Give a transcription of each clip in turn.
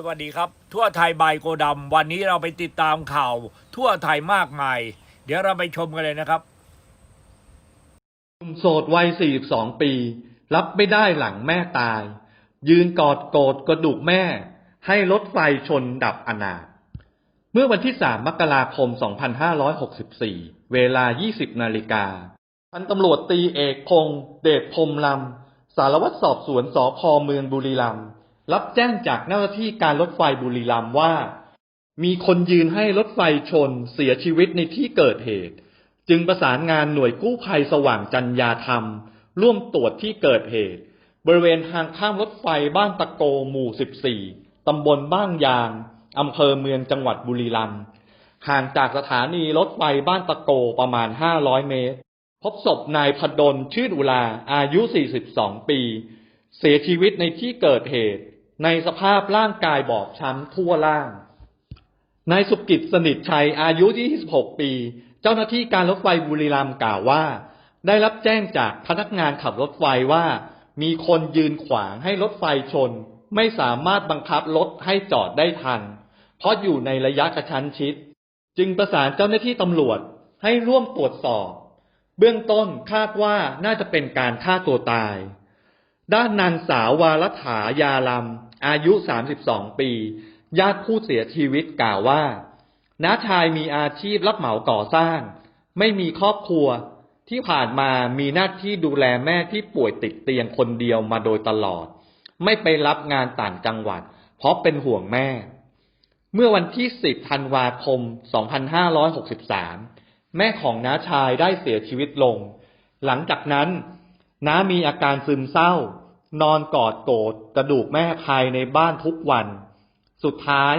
สวัสดีครับ ทั่วไทยบายโกดำวันนี้เราไปติดตามข่าว ทั่วไทยมากมาย เดี๋ยวเราไปชมกันเลยนะครับหนุ่มโสดวัย 42 ปี รับไม่ได้หลังแม่ตาย ยืนกอดโกรธกระดูกแม่ ให้รถไฟชนดับอนาถเมื่อวันที่ 3 มกราคม 2564 เวลา 20 นาฬิกาพันตำรวจตีเอกพงเดชพรมลำ สารวัตรสอบสวนสพเมืองบุรีรัมย์ รับแจ้งจากเจ้าหน้าที่การรถไฟบุรีรัมย์ว่า มีคนยืนให้รถไฟชนเสียชีวิตในที่เกิดเหตุ จึงประสานงานหน่วยกู้ภัยสว่างจัญญาธรรม ร่วมตรวจที่เกิดเหตุ บริเวณทางข้ามรถไฟบ้านตะโกหมู่ 14 ตำบลบ้านยาง อำเภอเมืองจังหวัดบุรีรัมย์ห่างจากสถานีรถไฟบ้านตะโกประมาณ 500 เมตร พบศพนายพดลชื่นอุลาอายุ 42 ปี เสียชีวิตในที่เกิดเหตุ ในสภาพร่างกายบอบช้ำทั่วร่าง นายสุกิจสนิทชัยอายุ 26 ปี เจ้าหน้าที่การรถไฟบุรีรัมย์กล่าวว่า ได้รับแจ้งจากพนักงานขับรถไฟว่า มีคนยืนขวางให้รถไฟชน ไม่สามารถบังคับรถให้จอดได้ทัน เพราะอยู่ในระยะกระชั้นชิด จึงประสานเจ้าหน้าที่ตำรวจให้ร่วมตรวจสอบ เบื้องต้นคาดว่าน่าจะเป็นการฆ่าตัวตาย ด้านนางสาววารัฐายาลำ อายุ32ปี ญาติผู้เสียชีวิตกล่าวว่าน้าชายมีอาชีพรับเหมาก่อสร้าง ไม่มีครอบครัว ที่ผ่านมามีหน้าที่ดูแลแม่ที่ป่วยติดเตียงคนเดียวมาโดยตลอด ไม่ไปรับงานต่างจังหวัด เพราะเป็นห่วงแม่ เมื่อวันที่ 10 ธันวาคม 2563 แม่ของน้าชายได้เสียชีวิตลง หลังจากนั้น น้ามีอาการซึมเศร้า นอนกอดโกรธกระดูกแม่ภายในบ้านทุกวัน สุดท้าย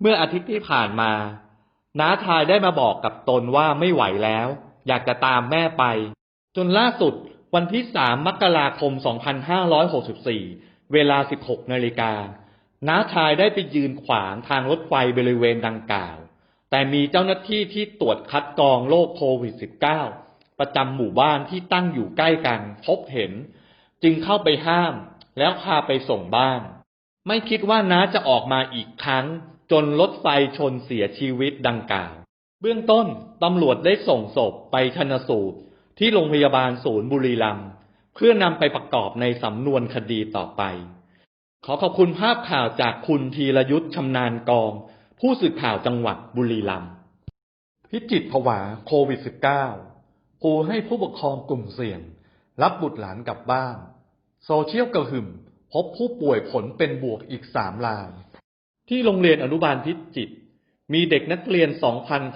เมื่ออาทิตย์ที่ผ่านมาน้าชายได้มาบอกกับตนว่าไม่ไหวแล้ว อยากจะตามแม่ไป จนล่าสุดวันที่ 3 มกราคม 2564 เวลา 16 นาฬิกา น้าชายได้ไปยืนขวางทางรถไฟบริเวณดังกล่าว แต่มีเจ้าหน้าที่ที่ตรวจคัดกรองโรคโควิด -19 ประจำหมู่บ้านที่ตั้งอยู่ใกล้กันพบเห็น จึงเข้าไปห้าม แล้วพาไปส่งบ้าน ไม่คิดว่าน้าจะออกมาอีกครั้ง จนรถไฟชนเสียชีวิตดังกล่าว เบื้องต้นตำรวจได้ส่งศพไปชนสูตร ที่โรงพยาบาลศูนย์บุรีรัมย์เพื่อนำไปประกอบในสำนวนคดีต่อไป ขอขอบคุณภาพข่าวจากคุณธีรยุทธ์ชำนาญกอง ผู้สื่อข่าวจังหวัดบุรีรัมย์พิจิตรผวาโควิด -19 ครูให้ผู้ปกครองกลุ่มเสี่ยง รับบุตรหลานกลับบ้าน โซเชียลกระหึ่ม พบผู้ป่วยผลเป็นบวกอีกสามราย ที่โรงเรียนอนุบาลพิจิตรมีเด็กนักเรียน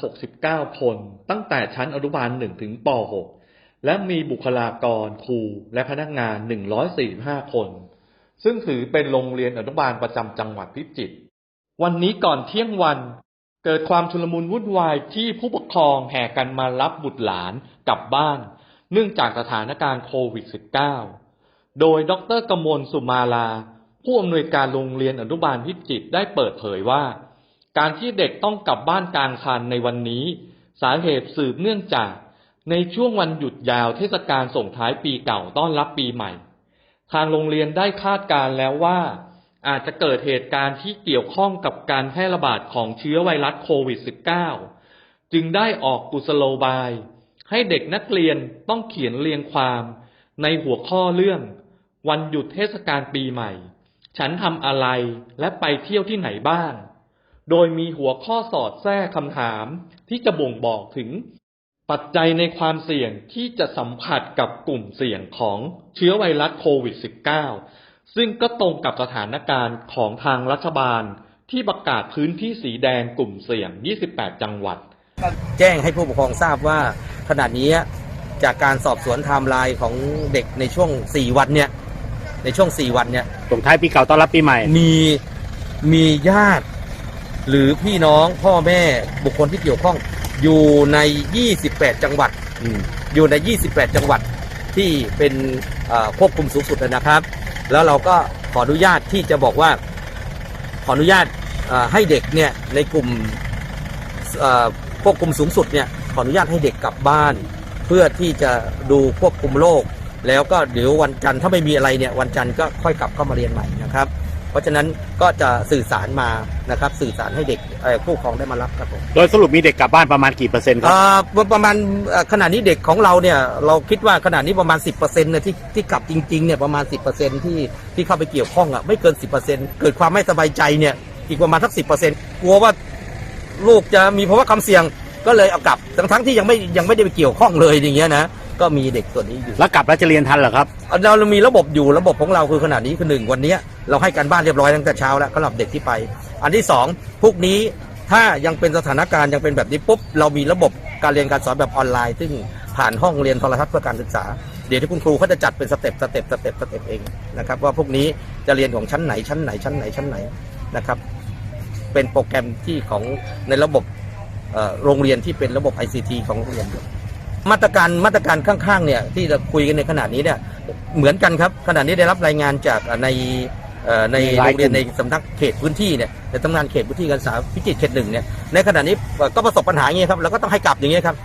2,069 คน ตั้งแต่ชั้นอนุบาล 1 ถึงป .6 และมีบุคลากรครูและพนักงาน 145 คน ซึ่งถือเป็นโรงเรียนอนุบาลประจำจังหวัดพิจิตร วันนี้ก่อนเที่ยงวันเกิดความชุลมุนวุ่นวายที่ผู้ปกครองแห่กันมารับบุตรหลานกลับบ้าน เนื่องจากสถานการณ์โควิด -19 โดยดรกมลสุมาลา ผู้อำนวยการโรงเรียนอนุบาลพิจิตรได้เปิดเผยว่า การที่เด็กต้องกลับบ้านกลางคันในวันนี้ สาเหตุสืบเนื่องจากในช่วงวันหยุดยาวเทศกาลส่งท้ายปีเก่าต้อนรับปีใหม่ ทางโรงเรียนได้คาดการณ์แล้วว่า อาจจะเกิดเหตุการณ์ที่เกี่ยวข้องกับการแพร่ระบาดของเชื้อไวรัสโควิด -19 จึงได้ออกกุศโลบาย ให้เด็กนักเรียนต้องเขียนเรียงความในหัวข้อเรื่อง วันหยุดเทศกาลปีใหม่ ฉันทำอะไรและไปเที่ยวที่ไหนบ้าง โดยมีหัวข้อสอดแทรกคำถามที่จะบ่งบอกถึง ปัจจัยในความเสี่ยงที่จะสัมผัสกับกลุ่มเสี่ยงของเชื้อไวรัสโควิด -19 ซึ่งก็ตรงกับสถานการณ์ของทางรัฐบาลที่ประกาศพื้นที่สีแดงกลุ่มเสี่ยง 28 จังหวัด แจ้งให้ผู้ปกครองทราบว่า ขณะนี้จากการสอบสวนไทม์ไลน์ของเด็กในช่วง 4 วันเนี่ย ในช่วง 4 วันเนี่ยส่งท้ายปีเก่าต้อนรับปีใหม่ มีมีญาติ หรือพี่น้องพ่อแม่บุคคลที่เกี่ยวข้อง อยู่ใน 28 จังหวัด อืมอยู่ใน 28 จังหวัดที่เป็นเอ่อควบคุมสูงสุดนะครับ แล้วเราก็ขออนุญาตที่จะบอกว่า ขออนุญาตเอ่อให้เด็กเนี่ยในกลุ่มเอ่อควบคุมสูงสุดเนี่ยข ออนุญาตให้เด็กกลับบ้าน เพื่อที่จะดูควบคุมโรคแล้วก็เดี๋ยววันจันทร์ถ้าไม่มีอะไรเนี่ยวันจันทร์ก็ค่อยกลับเข้ามาเรียนใหม่นะครับ เพราะฉะนั้นก็จะสื่อสารมานะครับ สื่อสารให้เด็กเอ่อผู้ปกครองได้มารับครับผมโดยสรุปมีเด็กกลับบ้านประมาณกี่เปอร์เซ็นต์ครับอ่าประมาณเอ่อขณะนี้เด็กของเราเนี่ยเราคิดว่าขณะนี้ประมาณ 10%เนี่ยที่ที่กลับจริงๆเนี่ยประมาณ 10%ที่ที่เข้าไปเกี่ยวข้องอะไม่เกิน 10%เกิดความไม่สบายใจเนี่ยอีกประมาณสัก10%กลัวว่าลูกจะมีภาวะความเสี่ยง ก็เลยเอากลับทั้งทั้งๆที่ยังไม่ยังไม่ได้ไปเกี่ยวข้องเลยอย่างเงี้ยนะก็มีเด็กส่วนนี้อยู่แล้วกลับแล้วจะเรียนทันเหรอครับเราเรามีระบบอยู่ระบบของเราคือขนาดนี้คือหนึ่งวันเนี้ยเราให้การบ้านเรียบร้อยตั้งแต่เช้าแล้วสำหรับเด็กที่ไป อันที่สองพวกนี้ถ้ายังเป็นสถานการณ์ยังเป็นแบบนี้ปุ๊บเรามีระบบการเรียนการสอนแบบออนไลน์ ซึ่งผ่านห้องเรียนโทรทัศน์เพื่อการศึกษา เดี๋ยวที่คุณครูเขาจะจัดเป็นสเต็ปสเต็ปสเต็ปสเต็ปเองนะครับว่าพวกนี้จะเรียนของชั้นไหนชั้นไหนชั้นไหนชั้นไหนนะครับเป็นโปรแกรมที่ของในระบบเอ่อ โรงเรียนที่เป็นระบบ ICT ของโรงเรียนอยู่มาตรการมาตรการข้างๆเนี่ยที่เราคุยกันในขณะนี้เนี่ยเหมือนกันครับขณะนี้ได้รับรายงานจากเอ่อในเอ่อในในโรรายงเรียนกลุ่มในสำนักเขตพื้นที่เนี่ยในสำนักงานเขตพื้นที่การศึกษาพิจิตรเขตหนึ่งเนี่ยในขณะนี้เอ่อก็ประสบปัญหาอย่างนี้ยครับเราก็ต้องให้กลับอย่างนี้ยครับ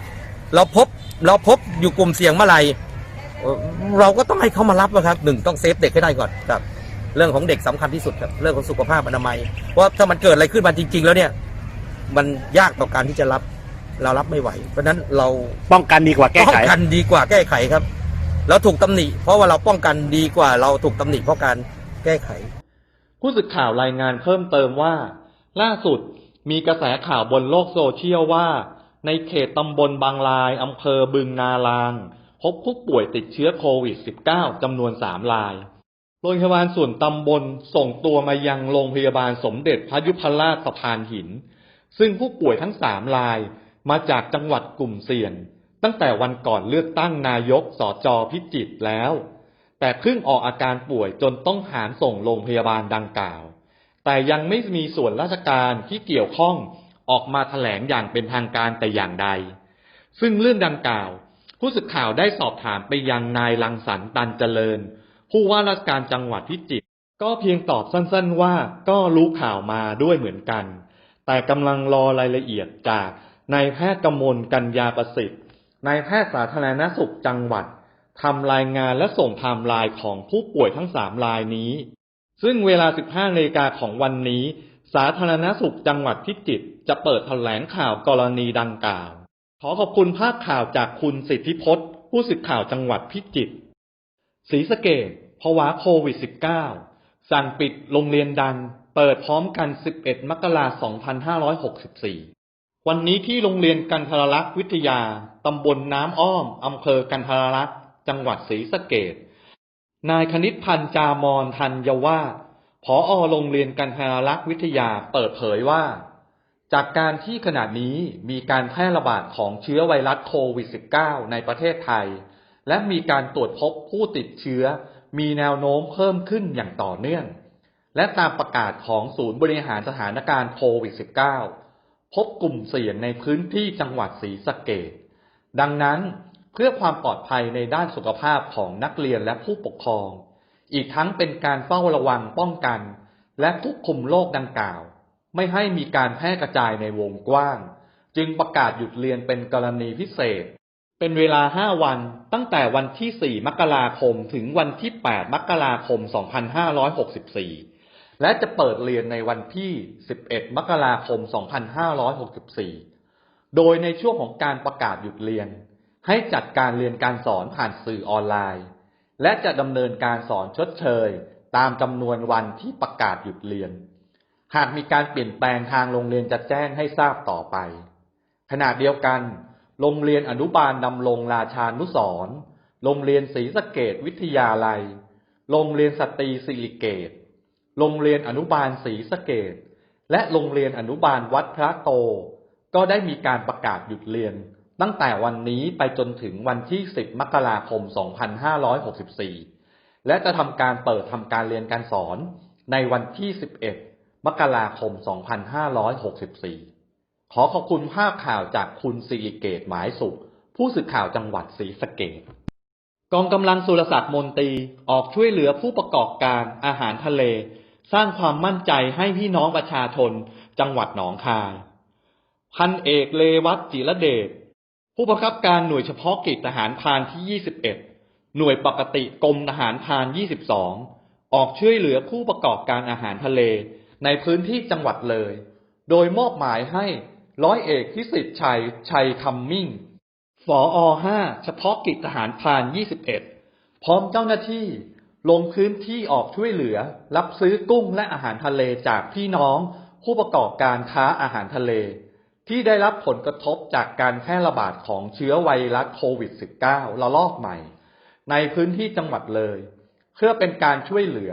เราพบเราพบอยู่กลุ่มเสี่ยงเมื่อไหร่เอ่อเราก็ต้องให้เขามารับนะครับหนึ่งต้องเซฟเด็กให้ได้ก่อนครับ เรื่องของเด็กสำคัญที่สุดครับเรื่องของสุขภาพอนามัยเพราะถ้ามันเกิดอะไรขึ้นมาจริง ๆ แล้วเนี่ย มันยากต่อการที่จะรับเรารับไม่ไหว เพราะฉะนั้นเราป้องกันดีกว่าแก้ป้องไขกันดีกว่าแก้ไขครับแล้วถูกตำหนิ เพราะว่าเราป้องกันดีกว่าเราถูกตำหนิเพราะการแก้ไข ผู้สื่อข่าวรายงานเพิ่มเติมว่า ล่าสุดมีกระแสข่าวบนโลกโซเชียลว่า ในเขตตำบลบางลายอำเภอบึงนาลาง พบผู้ป่วยติดเชื้อโควิด -19 จำนวนสามราย โรงพยาบาลส่วนตำบลส่งตัวมายังโรงพยาบาลสมเด็จพระยุพราชสะพานหิน ซึ่งผู้ป่วยทั้งสามรายมาจากจังหวัดกลุ่มเสี่ยง ตั้งแต่วันก่อนเลือกตั้งนายกสจพิจิตรแล้ว แต่เพิ่งออกอาการป่วยจนต้องหามส่งโรงพยาบาลดังกล่าว แต่ยังไม่มีส่วนราชการที่เกี่ยวข้องออกมาแถลงอย่างเป็นทางการแต่อย่างใด ซึ่งเรื่องดังกล่าว ผู้สื่อข่าวได้สอบถามไปยังนายรังสรรค์ตันเจริญ ผู้ว่าราชการจังหวัดพิจิตรก็เพียงตอบสั้นๆว่าก็รู้ข่าวมาด้วยเหมือนกัน แต่กำลังรอรายละเอียดจากนายแพทย์กมลกัญญาประสิทธิ์นายแพทย์สาธารณสุขจังหวัดทำรายงานและส่งไทม์ไลน์ของผู้ป่วยทั้งสามรายนี้ ซึ่งเวลา 15นาฬิกาของวันนี้ สาธารณสุขจังหวัดพิจิตรจะเปิดแถลงข่าวกรณีดังกล่าว ขอขอบคุณภาพข่าวจากคุณสิทธิพจน์ ผู้สื่อข่าวจังหวัดพิจิตรศรีสะเกดภาวะโควิด -19 สั่งปิดโรงเรียนดัง เปิดพร้อมกัน 11 มกราคม 2564 วันนี้ที่โรงเรียนกันทรลักษณ์วิทยา ตำบลน้ำอ้อม อำเภอกันทรลักษณ์ จังหวัดศรีสะเกดนายคณิตพันธ์จามอนทันยวาสผอโรงเรียนกันทรลักษณ์วิทยาเปิดเผยว่า จากการที่ขณะนี้มีการแพร่ระบาดของเชื้อไวรัสโควิด -19 ในประเทศไทย และมีการตรวจพบผู้ติดเชื้อ มีแนวโน้มเพิ่มขึ้นอย่างต่อเนื่อง และตามประกาศของศูนย์บริหารสถานการณ์โควิด -19 พบกลุ่มเสี่ยงในพื้นที่จังหวัดศรีสะเกดดังนั้นเพื่อความปลอดภัยในด้านสุขภาพของนักเรียนและผู้ปกครอง อีกทั้งเป็นการเฝ้าระวังป้องกัน และควบคุมโรคดังกล่าว ไม่ให้มีการแพร่กระจายในวงกว้าง จึงประกาศหยุดเรียนเป็นกรณีพิเศษ เป็นเวลา 5 วันตั้งแต่วันที่ 4 มกราคม ถึงวันที่ 8 มกราคม 2564 และจะเปิดเรียนในวันที่ 11 มกราคม 2564 โดยในช่วงของการประกาศหยุดเรียน ให้จัดการเรียนการสอนผ่านสื่อออนไลน์ และจะดำเนินการสอนชดเชย ตามจำนวนวันที่ประกาศหยุดเรียน หากมีการเปลี่ยนแปลงทางโรงเรียนจะแจ้งให้ทราบต่อไป ขณะเดียวกัน โรงเรียนอนุบาลดำรงราชานุสรโรงเรียนศรีสะเกดวิทยาลัย โรงเรียนสตรีสิริเกต โรงเรียนอนุบาลศรีสะเกดและโรงเรียนอนุบาลวัดพระโต ก็ได้มีการประกาศหยุดเรียน ตั้งแต่วันนี้ไปจนถึงวันที่ 10 มกราคม 2564 และจะทำการเปิดทำการเรียนการสอนในวันที่ 11 มกราคม 2564 ขอขอบคุณภาพข่าวจากคุณสิริเกตหมายสุข ผู้สื่อข่าวจังหวัดศรีสะเกดกองกำลังสุรศักดิ์มนตรีออกช่วยเหลือผู้ประกอบการอาหารทะเล สร้างความมั่นใจให้พี่น้องประชาชนจังหวัดหนองคาย พันเอกเลวัตจิรเดช ผู้บังคับการหน่วยเฉพาะกิจทหารพานที่ 21 หน่วยปกติกรมทหารพาน 22 ออกช่วยเหลือผู้ประกอบการอาหารทะเลในพื้นที่จังหวัดเลย โดยมอบหมายให้ร้อยเอกพิสิทธิ์ชัย ชัยคำมิ่งฝออ5เฉพาะกิจทหารพาน 21 พร้อมเจ้าหน้าที่ ลงพื้นที่ออกช่วยเหลือ รับซื้อกุ้งและอาหารทะเลจากพี่น้องผู้ประกอบการค้าอาหารทะเล ที่ได้รับผลกระทบจากการแพร่ระบาดของเชื้อไวรัสโควิด -19 ระลอกใหม่ ในพื้นที่จังหวัดเลย เพื่อเป็นการช่วยเหลือ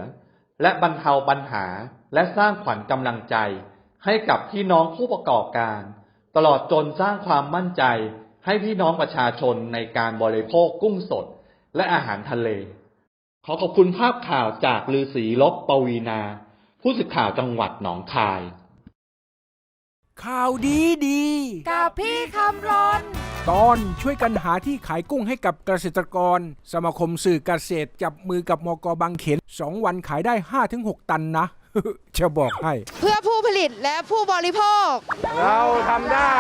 และบรรเทาปัญหาและสร้างขวัญกำลังใจ ให้กับพี่น้องผู้ประกอบการ ตลอดจนสร้างความมั่นใจให้พี่น้องประชาชนในการบริโภคกุ้งสดและอาหารทะเล ขอขอบคุณภาพข่าวจากลือศรีลบปวีนา ผู้สื่อข่าวจังหวัดหนองคาย ข่าวดีดี กับพี่คำรนตอนช่วยกันหาที่ขายกุ้งให้กับเกษตรกร สมาคมสื่อเกษตรจับมือกับมกบางเขนสองวันขายได้ 5-6 ตันนะ จะบอกให้ เพื่อผู้ผลิตและผู้บริโภค เราทำได้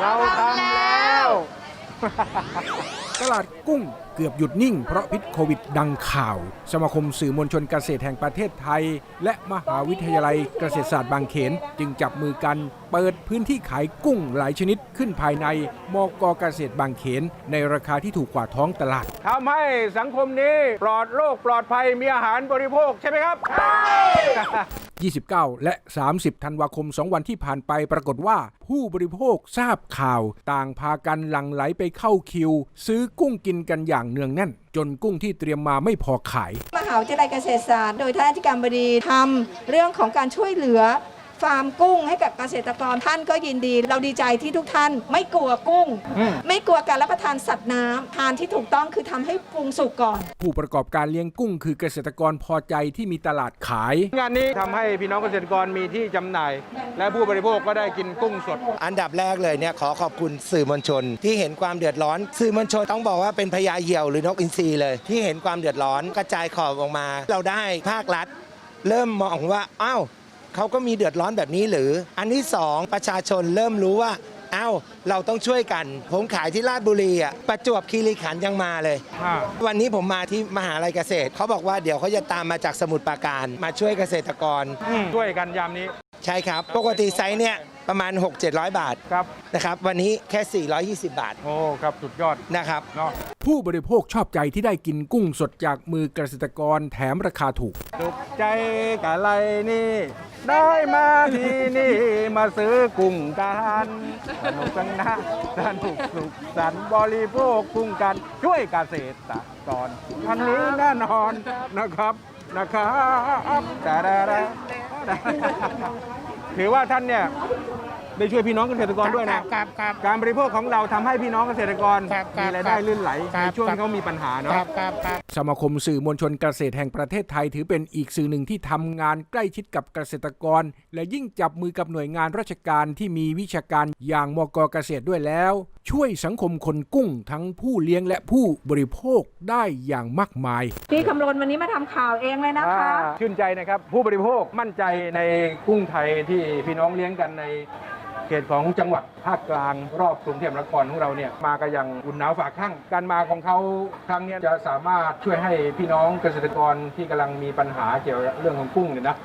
เราทำแล้ว ตลาดกุ้งเกือบหยุดนิ่งเพราะพิษโควิดดังข่าว สมาคมสื่อมวลชนเกษตรแห่งประเทศไทย และมหาวิทยาลัยเกษตรศาสตร์บางเขน จึงจับมือกัน เปิดพื้นที่ขายกุ้งหลายชนิดขึ้นภายในมกเกษตรบางเขน ในราคาที่ถูกกว่าท้องตลาดทำให้สังคมนี้ปลอดโรคปลอดภัยมีอาหารบริโภคใช่ไหมครับ 29 และ 30 ธันวาคม 2 วันที่ผ่านไปปรากฏว่า ผู้บริโภคทราบข่าว ต่างพากันหลั่งไหลไปเข้าคิว ซื้อกุ้งกินกันอย่างเนืองแน่น จนกุ้งที่เตรียมมาไม่พอขาย มหาวิทยาลัยเกษตรศาสตร์ โดยท่านอธิการบดีทำเรื่องของการช่วยเหลือ ฟาร์มกุ้งให้กับเกษตรกรท่านก็ยินดี เราดีใจที่ทุกท่าน ไม่กลัวกุ้ง ไม่กลัวการรับประทานสัตว์น้ำทานที่ถูกต้องคือทำให้ปรุงสุกก่อน ผู้ประกอบการเลี้ยงกุ้งคือเกษตรกรพอใจที่มีตลาดขาย งานนี้ทำให้พี่น้องเกษตรกรมีที่จำหน่าย และผู้บริโภคก็ได้กินกุ้งสด อันดับแรกเลยเนี่ยขอขอบคุณสื่อมวลชน ที่เห็นความเดือดร้อน สื่อมวลชนต้องบอกว่าเป็นพญาเหี่ยวหรือนกอินทรีเลย ที่เห็นความเดือดร้อนกระจายขอบออกมา เราได้ภาครัฐ เริ่มมองว่าอ้าว เขาก็มีเดือดร้อนแบบนี้หรือ อันที่สองประชาชนเริ่มรู้ว่าอ้าวเราต้องช่วยกัน ผมขายที่ราชบุรีอะประจวบคีรีขันธ์ยังมาเลย วันนี้ผมมาที่มหาลัยเกษตร เขาบอกว่าเดี๋ยวเขาจะตามมาจากสมุทรปราการ มาช่วยเกษตรกร ช่วยกันยามนี้ ใช่ครับ ปกติไซส์เนี่ย ประมาณ 6-700 บาทครับนะครับ วันนี้แค่ 420 บาทโอ้ครับสุดยอดนะครับ เนาะผู้บริโภคชอบใจที่ได้กินกุ้งสดจากมือเกษตรกรแถมราคาถูก สุขใจกะไรนี่ ได้มาที่นี่มาซื้อกุ้งกันสนุกสันนะสนุกสุขสันต์บริโภคกุ้งกันช่วยเกษตรกรวันนี้แน่นอนนะครับนะครับดาดาดา ถือว่าท่านเนี่ยได้ช่วยพี่น้องเกษตรกรด้วยนะการบริโภคของเราทำให้พี่น้องเกษตรกรมีรายได้ลื่นไหลในช่วงที่เขามีปัญหาเนาะสมาคมสื่อมวลชนเกษตรแห่งประเทศไทยถือเป็นอีกสื่อหนึ่งที่ทำงานใกล้ชิดกับเกษตรกร และยิ่งจับมือกับหน่วยงานราชการที่มีวิชาการอย่างมกเกษตรด้วยแล้ว ช่วยสังคมคนกุ้งทั้งผู้เลี้ยงและผู้บริโภคได้อย่างมากมาย พี่คำรณวันนี้มาทำข่าวเองเลยนะคะอ่าชื่นใจนะครับ ผู้บริโภคมั่นใจในกุ้งไทยที่พี่น้องเลี้ยงกันในเขตของจังหวัดภาคกลางรอบกรุงเทพมหานครของเราเนี่ยมากันอย่างอุ่นหนาวฝากข้างการมาของเขาครั้งเนี้ยจะสามารถช่วยให้พี่น้องเกษตรกรที่กำลังมีปัญหาเกี่ยวกับเรื่องของกุ้งเนี่ยนะ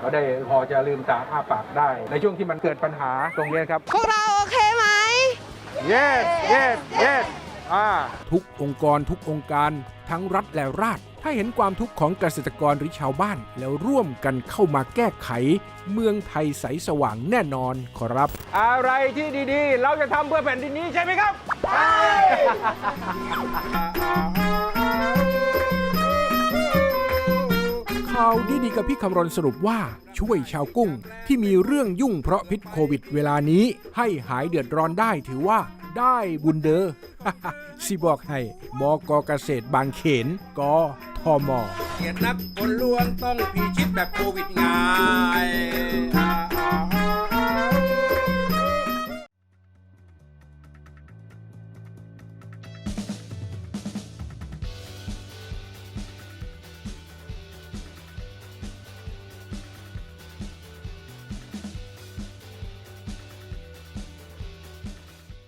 เราได้พอจะลืมตาอ้าปากได้ ในช่วงที่มันเกิดปัญหาตรงนี้ครับพวกเราโอเคไหม yes yes yes อ่า ทุกองค์กรทุกองค์การทั้งรัฐและราษฎรถ้าเห็นความทุกข์ของเกษตรกรหรือชาวบ้าน แล้วร่วมกันเข้ามาแก้ไข เมืองไทยใสสว่างแน่นอนขอรับ อะไรที่ดีๆ เราจะทำเพื่อแผ่นดินนี้ใช่ไหมครับ ข่าวดีๆกับพี่คำรณสรุปว่าช่วยชาวกุ้งที่มีเรื่องยุ่งเพราะพิษโควิดเวลานี้ ให้หายเดือดร้อนได้ถือว่าได้บุญเดอสิบอกให้มกเกษตรบางเขนกทมเกียรตินักคนลวงต้องพีชิตแบบโควิดไง